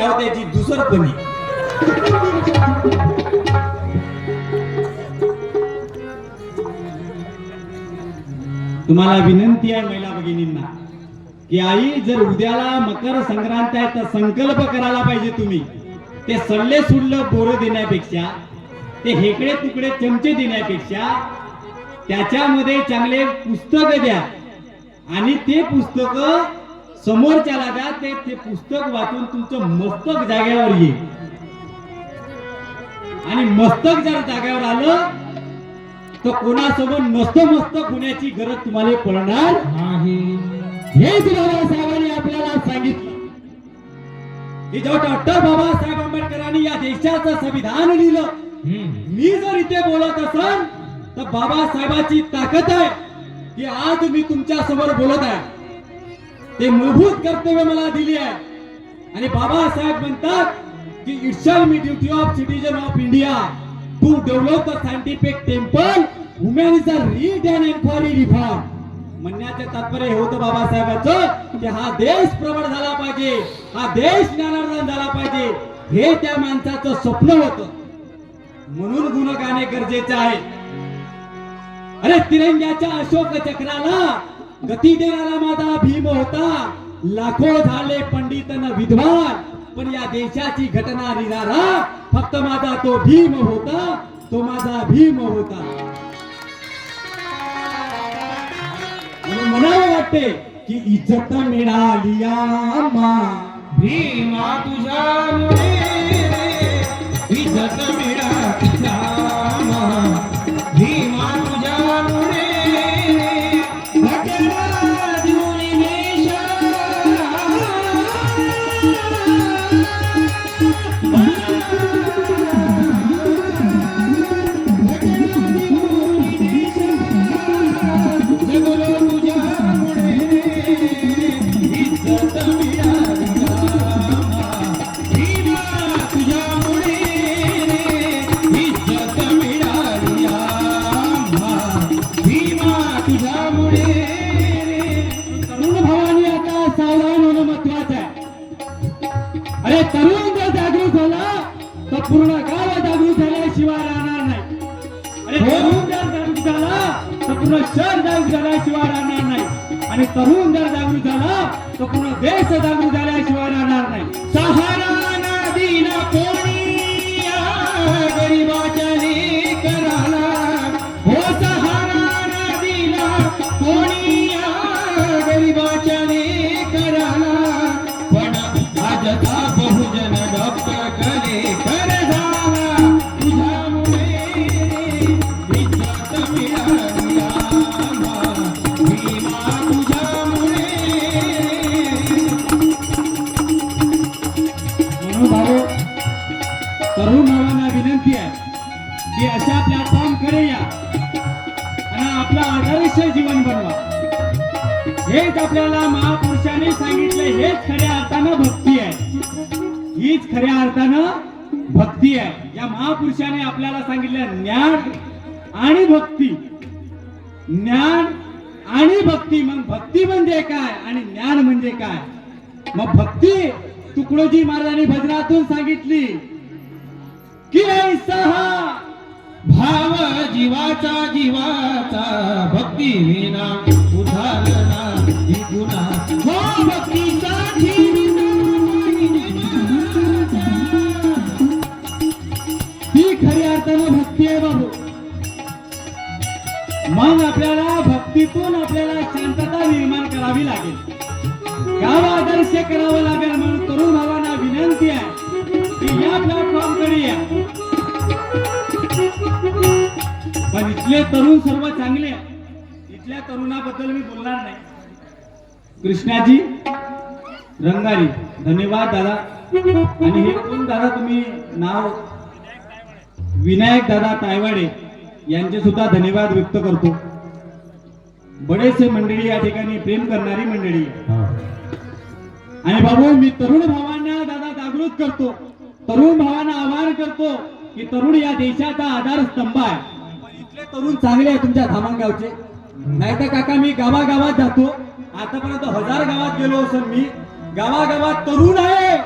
यावं त्याची दुसरपणी तुम्हाला विनंती आहे महिला भगिनींना की आई जर उद्याला मकर संक्रांत आहे तर संकल्प करायला पाहिजे तुम्ही. ते सल्ले सुडलं बोरं देण्यापेक्षा ते हेकडे तुकडे चमचे देण्यापेक्षा त्याच्यामध्ये चांगले पुस्तक द्या. आणि ते पुस्तक समोरच्या द्या ते ते पुस्तक वाचून तुमचं मस्तक जागेवर येईल. आणि मस्तक जर जागेवर आलं तर कोणासोबत नसतं मस्तक होण्याची गरज तुम्हाला पडणार नाही. हेच बाबासाहेबांनी आपल्याला सांगितलं. की जेव्हा डॉक्टर बाबासाहेब आंबेडकरांनी या देशाचं संविधान लिहिलं हम्म. मी जर इथे बोलत असेल तर बाबासाहेबाची ताकद आहे की आज मी तुमच्यासमोर बोलत आहे. ते मूलभूत कर्तव्य मला दिली आहे. आणि बाबासाहेब म्हणतात की it shall be duty of citizen of India to develop the scientific temper women is a read and enquiry reform म्हणण्याचं तात्पर्य हे होतं बाबासाहेबांचं की हा देश प्रबळ झाला पाहिजे. हा देश ज्ञानार्जन झाला पाहिजे. हे त्या माणसाचं स्वप्न होत. म्हणून गुण गाणे गरजेचे आहे अरे तिरंग्याच्या अशोक चक्राला गती देणारा माझा भीम होता. लाखो झाले पंडित न विद्वान. पण या देशाची घटना लिहिणारा फक्त माझा तो भीम होता. तो माझा भीम होता. मला वाटते की इज्जत मिळाली भीमा तुझ्या अरे तरुण जर जागृत झाला तर पूर्ण गाव जागृत झाल्याशिवाय राहणार नाही. अरे तरुण जर जागृत झाला तर पूर्ण शहर जागृत झाल्याशिवाय राहणार नाही. आणि तरुण जर जागृत झाला तर पूर्ण देश जागृत झाल्याशिवाय राहणार नाही. सहारा तरुण भावांना विनंती आहे की अशा प्लॅटफॉर्मकडे या आणि आपलं आदर्श जीवन बनवा. हेच आपल्याला महापुरुषांनी सांगितलं हेच खऱ्या अर्थानं भक्ती आहे. हीच खऱ्या अर्थानं भक्ती आहे. या महापुरुषाने आपल्याला सांगितलं ज्ञान आणि भक्ती. ज्ञान आणि भक्ती. मग भक्ती म्हणजे काय आणि ज्ञान म्हणजे काय? मग भक्ती तुकडोजी महाराजांनी भजनातून सांगितली. कि ऐसा भाव जीवाचा जीवाचा भक्ती विना उधारला गुणा हो भक्तीसाठी ही अर्थानं भक्ती आहे बाबू. मग आपल्याला भक्तीतून आपल्याला शांतता निर्माण करावी लागेल. गाव आदर्श करावं लागेल म्हणून तरुण भावांना विनंती आहे की या प्लॅटफॉर्मकडे या. इथले तरुण सर्व चांगले इथल्या तरुणाबद्दल मी बोलणार नाही. कृष्णाजी रंगारी धन्यवाद दादा. आणि हे कोण दादा तुम्ही? नाव? विनायक दादा तायवाडे. यांचे सुद्धा धन्यवाद व्यक्त करतो. बरेचसे मंडळी या ठिकाणी प्रेम करणारी मंडळी. आणि बाबू मी तरुण भावांना दादा जागृत करतो. तरुण भावांना आवाहन करतो की तरुण या देशाचा आधार स्तंभ आहे. तरुण चांगले आहे तुमच्या धामणगावचे नाहीतर काका मी गावागावात जातो. आतापर्यंत हजार गावात गेलो असं मी. गावागावात तरुण आहे.